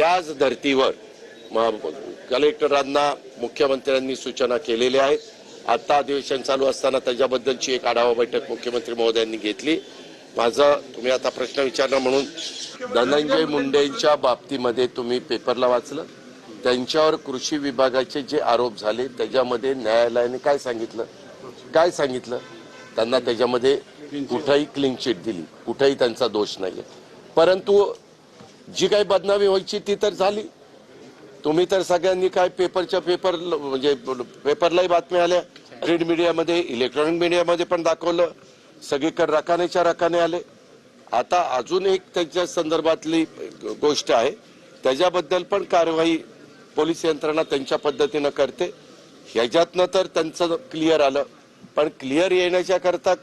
त्याच धर्तीवर म- कलेक्टरांना मुख्यमंत्र्यांनी सूचना केलेल्या आहेत आता अधिवेशन चालू असताना त्याच्याबद्दलची एक आढावा बैठक मुख्यमंत्री महोदयांनी घेतली. माझा तुम्ही आता प्रश्न विचारला म्हणून धनंजय मुंडेंच्या बाबतीमध्ये तुम्ही पेपरला वाचलं. त्यांच्यावर कृषी विभागाचे जे आरोप झाले त्याच्यामध्ये न्यायालयाने काय सांगितलं? काय सांगितलं? त्यांना त्याच्यामध्ये कुठंही क्लीन चिट दिली. कुठंही त्यांचा दोष नाही परंतु जी काही बदनामी व्हायची ती तर झाली. तुम्ही तर सगळ्यांनी काय पेपरच्या पेपर म्हणजे पेपरलाही बातम्या आल्या. प्रिंट मीडियामध्ये इलेक्ट्रॉनिक मीडियामध्ये पण दाखवलं. सगळीकडे रकानेच्या रकाने आले. आता अजून एक त्यांच्या संदर्भातली गोष्ट आहे. त्याच्याबद्दल पण कारवाई पोलीस यंत्रणा त्यांच्या पद्धतीनं करते. ह्याच्यातनं तर त्यांचं क्लिअर आलं. पण क्लिअर येण्याच्या करता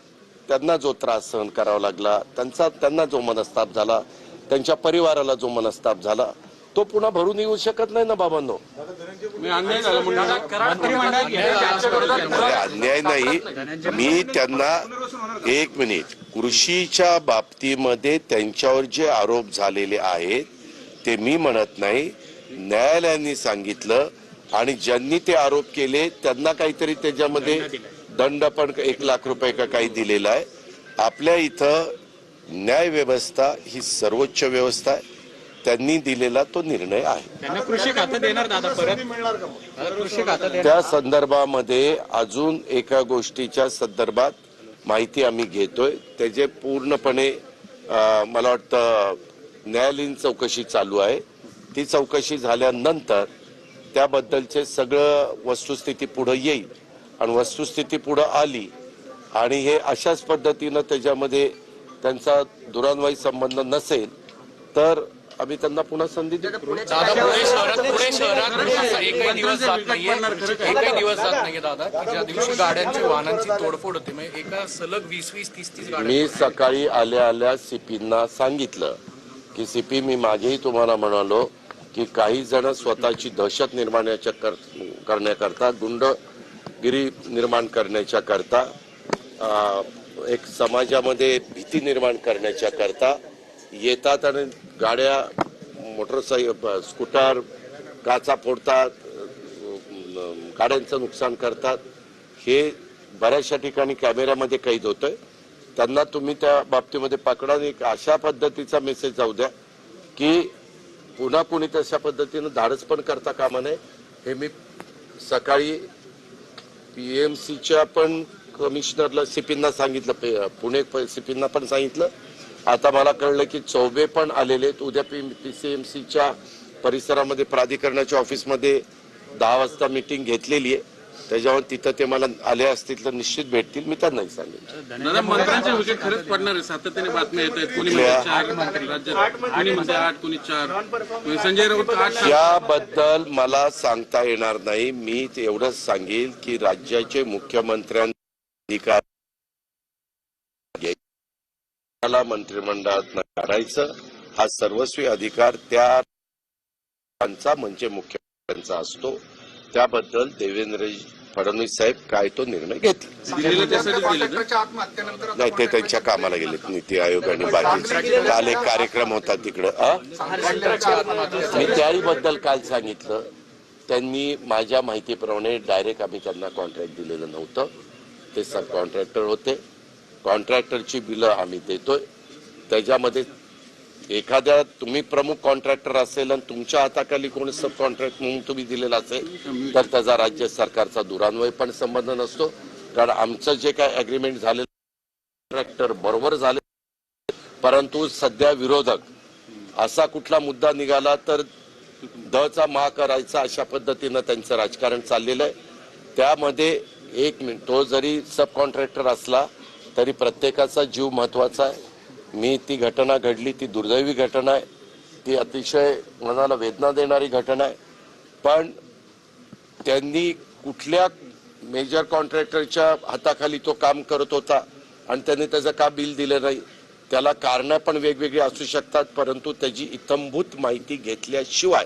त्यांना जो त्रास सहन करावा लागला त्यांचा त्यांना जो मनस्ताप झाला त्यांच्या परिवाराला जो मनस्ताप झाला तो पुन्हा भरून येऊ शकत नाही ना बाबांनो? अन्याय नाही मी त्यांना एक मिनिट. कृषीच्या बाबतीमध्ये त्यांच्यावर जे आरोप झालेले आहेत ते मी म्हणत नाही. न्यायालयाने सांगितलं आणि ज्यांनी ते आरोप केले त्यांना काहीतरी त्याच्यामध्ये दंड पण एक लाख रुपये का काही दिलेला आहे. आपल्या इथं न्याय व्यवस्था ही सर्वोच्च व्यवस्था आहे. त्यांनी दिलेला तो निर्णय आहे. कृषी देणार दादा परत? कृषी त्या संदर्भामध्ये अजून एका गोष्टीच्या संदर्भात माहिती आम्ही घेतोय. त्याचे पूर्णपणे मला वाटतं न्यायालयीन चौकशी चालू आहे. ती चौकशी झाल्यानंतर त्याबद्दलचे सगळं वस्तुस्थिती पुढे येईल. आणि वस्तुस्थिती पुढे आली आणि हे अशाच पद्धतीनं त्याच्यामध्ये त्यांचा दुरान्वयी संबंध नसेल तर आम्ही त्यांना पुन्हा संधी देऊ. दादा पुणे शहरात पुणे शहरात एकही दिवस जात नाहीये. एकही दिवस जात नाहीये दादा की ज्या दिवशी गाड्यांची वाहनांची तोडफोड होते म्हणजे एका सलग वीस वीस तीस तीस गाड्या मी सकाळी आल्या आल्या सीपींना सांगितलं की सीपी मी मागेही तुम्हाला म्हणालो की काही जण स्वतःची दहशत निर्माणाच्या कर, करण्याकरता गुंडगिरी निर्माण करण्याच्या करता एक समाजामध्ये भीती निर्माण करण्याच्या करता येतात आणि गाड्या मोटरसायकल स्कूटर काचा फोडतात गाड्यांचं नुकसान करतात. हे बऱ्याचशा ठिकाणी कॅमेऱ्यामध्ये कैद होतंय. त्यांना तुम्ही त्या बाबतीमध्ये पकडा एक अशा पद्धतीचा मेसेज जाऊ द्या की पुन्हा कुणी तशा पद्धतीनं धाडस पण करता कामा नये. हे मी सकाळी पी एम सीच्या पण कमिशनरला सीपींना सांगितलं पे- पुणे सीपींना पण सांगितलं. आता मला कळलं की चौबे पण आलेले आहेत. उद्या पीसीएमसीच्या परिसरामध्ये प्राधिकरणाच्या ऑफिसमध्ये दहा वाजता मीटिंग घेतलेली आहे. त्याच्यावर तिथं ते मला आले असतील तर निश्चित भेटतील. मी त्यांनाही सांगेन. सातत्याने बातम्या येत आहेत. म्हणजे. याबद्दल मला सांगता येणार नाही. मी ते एवढंच सांगेल की राज्याचे मुख्यमंत्र्यांधिकार घ्यायला मंत्रिमंडळात काढायचं. हा सर्वस्वी अधिकार त्या म्हणजे मुख्यमंत्र्यांचा असतो. त्याबद्दल देवेंद्र फडणवीस साहेब काय तो निर्णय घेतला. गेले नाही ते त्यांच्या कामाला गेलेत. नीती आयोग आणि बाकीचे काल एक कार्यक्रम होता तिकडं? मी त्याही बद्दल काल सांगितलं. त्यांनी माझ्या माहितीप्रमाणे डायरेक्ट आम्ही त्यांना कॉन्ट्रॅक्ट दिलेलं नव्हतं. ते सब कॉन्ट्रॅक्टर होते. कॉन्ट्रॅक्टरची बिलं आम्ही देतोय. त्याच्यामध्ये एखाद्या तुम्ही प्रमुख कॉन्ट्रॅक्टर असेल आणि तुमच्या हाताखाली कोणी सब कॉन्ट्रॅक्ट म्हणून तुम्ही दिलेला असेल तर त्याचा राज्य सरकारचा दुरान्वय पण संबंध नसतो. कारण आमचं जे काय अग्रीमेंट झालेलं कॉन्ट्रॅक्टर बरोबर झाले परंतु सध्या विरोधक असा कुठला मुद्दा निघाला तर दचा महा करायचा अशा पद्धतीनं त्यांचं राजकारण चाललेलं आहे. त्यामध्ये एक मिनिट तो जरी सब कॉन्ट्रॅक्टर असला तरी प्रत्येकाचा जीव महत्त्वाचा आहे. मी ती घटना घडली ती दुर्दैवी घटना आहे. ती अतिशय मनाला वेदना देणारी घटना आहे. पण त्यांनी कुठल्या मेजर कॉन्ट्रॅक्टरच्या हाताखाली तो काम करत होता आणि त्यांनी त्याचं का बिल दिलं नाही त्याला कारणं पण वेगवेगळी असू शकतात परंतु त्याची इतंभूत माहिती घेतल्याशिवाय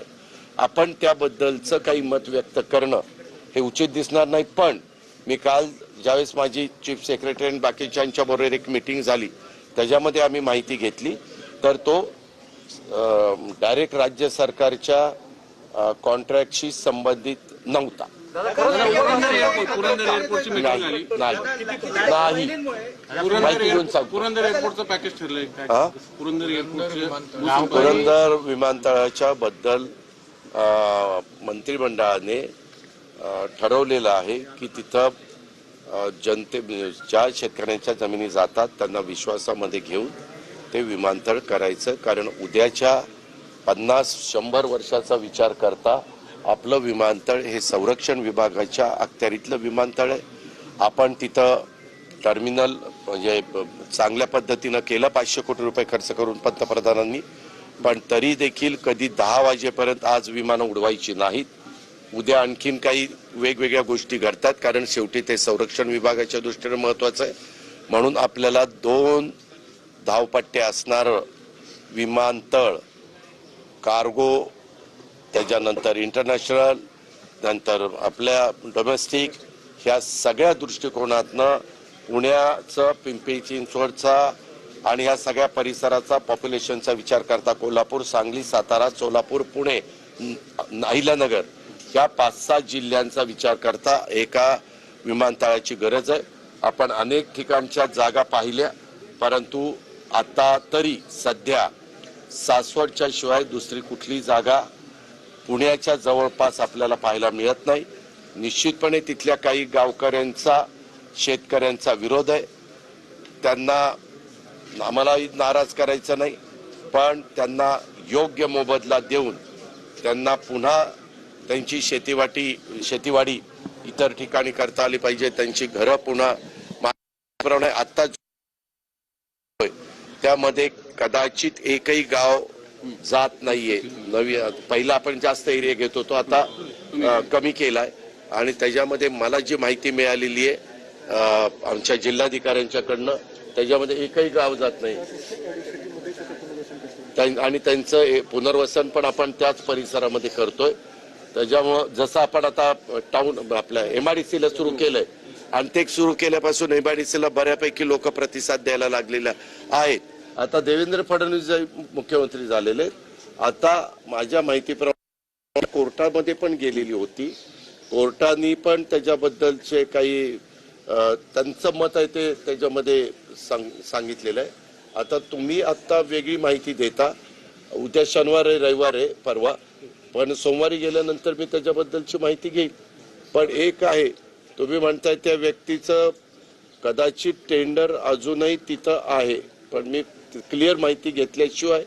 आपण त्याबद्दलचं काही मत व्यक्त करणं हे उचित दिसणार नाही. पण मी काल ज्यावेळेस माझी चीफ सेक्रेटरी आणि बाकीच्यांच्या बरोबर एक मिटिंग झाली त्याच्यामध्ये आम्ही माहिती घेतली. तर तो डायरेक्ट राज्य सरकारच्या कॉन्ट्रॅक्टशी संबंधित नव्हता. नाही माहिती घेऊन एअर- सांगतो. पुरंदर एअरपोर्टचं पॅकेज ठरलंय. काय हा? पुरंदर एअरपोर्टचे पुरंदर विमानतळाच्या बद्दल मंत्रिमंडळाने ठरवलेलं आहे की तिथं जनते ज्या शेतकऱ्यांच्या जमिनी जातात त्यांना विश्वासामध्ये घेऊन ते विमानतळ करायचं. कारण उद्याच्या पन्नास शंभर वर्षाचा विचार करता आपलं विमानतळ हे संरक्षण विभागाच्या अखत्यारीतलं विमानतळ आहे. आपण तिथं टर्मिनल म्हणजे चांगल्या पद्धतीनं केलं पाचशे कोटी रुपये खर्च करून पंतप्रधानांनी. पण तरी देखील कधी दहा वाजेपर्यंत आज विमानं उडवायची नाहीत. उद्या आणखीन काही वेगवेगळ्या गोष्टी घडतात कारण शेवटी ते संरक्षण विभागाच्या दृष्टीने महत्वाचं आहे. म्हणून आपल्याला दोन धावपट्टे असणारं विमानतळ कार्गो त्याच्यानंतर इंटरनॅशनल नंतर आपल्या डोमेस्टिक ह्या सगळ्या दृष्टिकोनातनं पुण्याचं पिंपरी चिंचवडचा आणि ह्या सगळ्या परिसराचा पॉप्युलेशनचा विचार करता कोल्हापूर सांगली सातारा सोलापूर पुणे अहिल्यानगर ह्या पाच सहा जिल्ह्यांचा विचार करता एका विमानतळाची गरज आहे. आपण अनेक ठिकाणच्या जागा पाहिल्या परंतु आता तरी सध्या सासवडच्या शिवाय दुसरी कुठली जागा पुण्याच्या जवळपास आपल्याला पाहायला मिळत नाही. निश्चितपणे तिथल्या काही गावकऱ्यांचा शेतकऱ्यांचा विरोध आहे. त्यांना आम्हालाही नाराज करायचं नाही पण त्यांना योग्य मोबदला देऊन त्यांना पुन्हा त्यांची शेतीवाटी शेतीवाडी इतर ठिकाणी करता आली पाहिजे. त्यांची घरं पुन्हा प्रमाणे आता त्यामध्ये कदाचित एकही गाव जात नाहीये. नवी पहिला आपण जास्त एरिया घेत होतो आता अ, कमी केलाय. आणि त्याच्यामध्ये मला जी माहिती मिळालेली आहे आमच्या जिल्हाधिकाऱ्यांच्याकडनं त्याच्यामध्ये एकही गाव जात नाही. आणि त्यांचं पुनर्वसन पण आपण त्याच परिसरामध्ये करतोय. त्याच्यामुळं जसं आपण आता टाऊन आपल्या एमआयडीसीला सुरू केलंय आणि ते सुरू केल्यापासून एमआयडीसीला बऱ्यापैकी लोक प्रतिसाद द्यायला लागलेला आहेत. आता देवेंद्र फडणवीस मुख्यमंत्री झालेले आहेत, आता माझ्या माहितीप्रमाणे कोर्टामध्ये पण गेलेली होती. कोर्टाने पण त्याच्याबद्दलचे काही त्यांचं मत आहे ते त्याच्यामध्ये सांग सांगितलेलं आहे. आता तुम्ही आत्ता वेगळी माहिती देता. उद्या शनिवार आहे रविवार आहे परवा. पण सोमवारी गेल्यानंतर मी त्याच्याबद्दलची माहिती घेईन पण एक आहे तुम्ही म्हणताय त्या व्यक्तीचं कदाचित टेंडर अजूनही तिथं आहे. पण मी क्लिअर माहिती घेतल्याशिवाय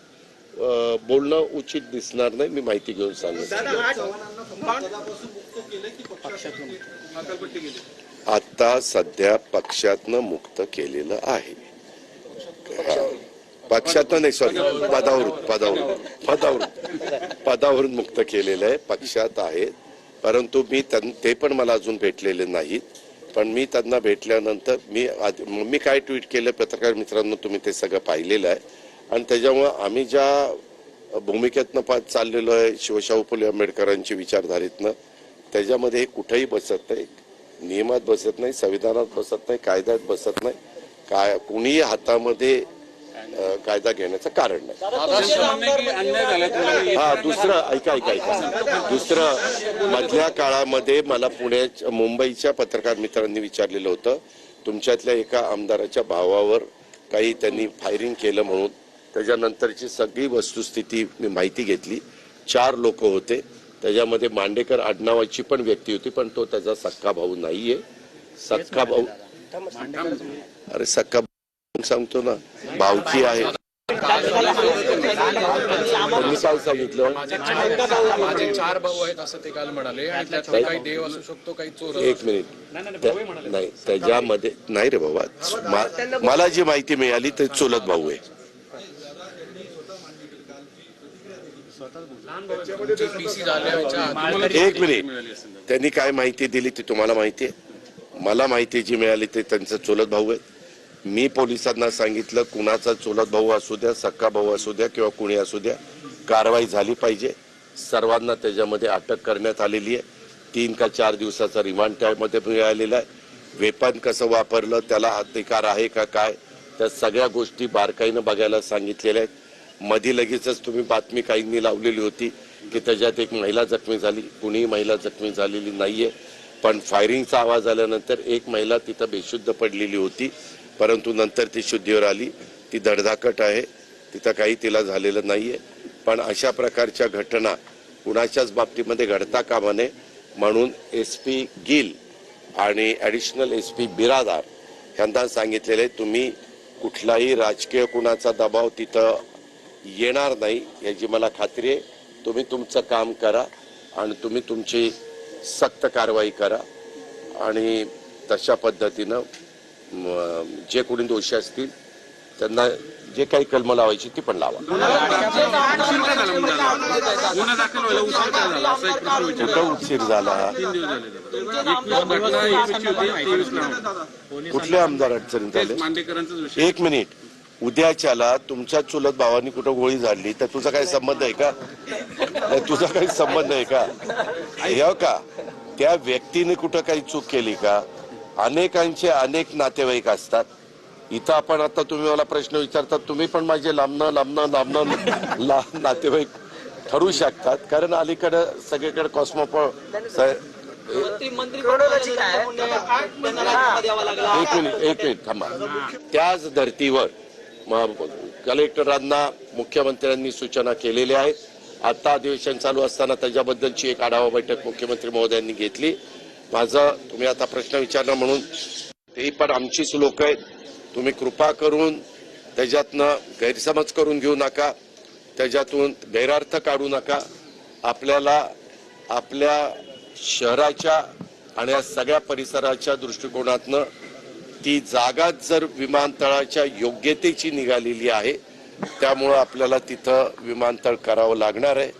बोलणं उचित दिसणार नाही मी माहिती घेऊन सांगेन. आता सध्या पक्षातनं मुक्त केलेलं आहे. पक्षातनं नाही सॉरी पदावरून पदावरून. पदावरून. पदावरून मुक्त केलेलं आहे. पक्षात आहेत. परंतु मी त्यां- ते पण मला अजून भेटलेले नाहीत. पण मी त्यांना भेटल्यानंतर मी आधी- मी काय ट्विट केलं पत्रकार मित्रांनो तुम्ही ते सगळं पाहिलेलं आहे. आणि त्याच्यामुळं आम्ही ज्या भूमिकेतनं पाच चाललेलो आहे शिवशाहू फुले आंबेडकरांची विचारधारेतनं त्याच्यामध्ये हे कुठंही बसत नाही. नियमात बसत नाही संविधानात बसत नाही कायद्यात बसत नाही. काय कुणीही हातामध्ये कायदा घेण्याचं कारण नाही. हा दुसरं ऐका ऐका ऐका. दुसरं मधल्या काळामध्ये मला पुण्याच्या मुंबईच्या पत्रकार मित्रांनी विचारलेलं होतं. तुमच्यातल्या एका आमदाराच्या भावावर काही त्यांनी फायरिंग केलं म्हणून. त्याच्यानंतरची सगळी वस्तुस्थिती मी माहिती घेतली. चार लोक होते. त्याच्यामध्ये मांडेकर आडनावाची पण व्यक्ती होती पण तो त्याचा सक्का भाऊ नाहीये. सक्का भाऊ अरे सक्का भाऊ सांगतो ना भावकी आहे. त्यांनी काय सांगितलं. माझे चार भाऊ आहेत असं ते काल म्हणाले. आणि त्यातले काही देव असू शकतो काही चोर एक मिनिट. त्या- नाही त्याच्यामध्ये नाही रे बाबा. मा- मला जी माहिती मिळाली ते चुलत भाऊ आहे. पीसी झाल्याच्या आधी एक मिनिट. त्यांनी. काय माहिती दिली ती तुम्हाला माहिती आहे? मला माहिती जी मिळाली ते त्यांचं चुलत भाऊ आहे मी पोलिसांना सांगितलं कुणाचा चुलत भाऊ असू द्या सक्का भाऊ असू द्या किंवा कुणी असू द्या कारवाई झाली पाहिजे. सर्वांना त्याच्यामध्ये अटक करण्यात आलेली आहे. तीन का चार दिवसाचा रिमांड त्यामध्ये मिळालेला आहे. वेपन कसं वापरलं त्याला अधिकार आहे का काय त्या सगळ्या गोष्टी बारकाईनं बघायला सांगितलेल्या आहेत. मधी लगेचच तुम्ही बातमी काहींनी लावलेली होती की त्याच्यात एक महिला जखमी झाली कुणीही महिला जखमी झालेली नाहीये. पण फायरिंगचा आवाज आल्यानंतर एक महिला तिथं बेशुद्ध पडलेली होती परंतु नंतर ती शुद्धीवर आली. ती धडधाकट आहे तिथं काही तिला झालेलं नाहीये. पण अशा प्रकारच्या घटना कुणाच्याच बाबतीमध्ये घडता कामा नये म्हणून एस पी गिल आणि ॲडिशनल एस पी बिरादार ह्यांना सांगितलेले तुम्ही कुठलाही राजकीय कुणाचा दबाव तिथं येणार नाही याची मला खात्री आहे. तुम्ही तुमचं काम करा आणि तुम्ही तुमची सक्त कारवाई करा आणि तशा पद्धतीनं जे कोणी दोषी असतील त्यांना जे काही कलम लावायची ती पण लावा कुठं उशीर झाला तीन दिवस झाले दादा. एकवीस घटना एकवीसची होती तेवीसला होती. कुठले आमदार अडचणीत आले एक मिनिट उद्याच्याला तुमच्या चुलत भावानी कुठं गोळी झाडली तर तुझा काही संबंध आहे का? नाही, तुझा काही संबंध आहे का? हे का? त्या व्यक्तीने कुठं काही चूक केली का? अनेकांचे अनेक नातेवाईक असतात. इथं आपण आता तुम्ही मला प्रश्न विचारतात तुम्ही पण माझे लांबणं लांबणं लांबणं ला नातेवाईक ठरू शकतात. कारण अलीकडं सगळीकडे कॉस्मोपॉ एक मिनिट एक मिनिट थांबा. त्याच धर्तीवर कलेक्टरांना मुख्यमंत्र्यांनी सूचना केलेल्या आहेत. आता अधिवेशन चालू असताना त्याच्याबद्दलची एक आढावा बैठक मुख्यमंत्री महोदयांनी घेतली. माझं तुम्ही आता प्रश्न विचारला म्हणून ते पण आमचीच लोक आहेत. तुम्ही कृपा करून त्याच्यातनं गैरसमज करून घेऊ नका. त्याच्यातून गैरार्थ काढू नका. आपल्याला आपल्या शहराच्या आणि या सगळ्या परिसराच्या दृष्टिकोनातनं ती जागा जर विमानतळाच्या योग्यतेची निघालेली आहे त्यामुळं आपल्याला तिथं विमानतळ करावं लागणार आहे.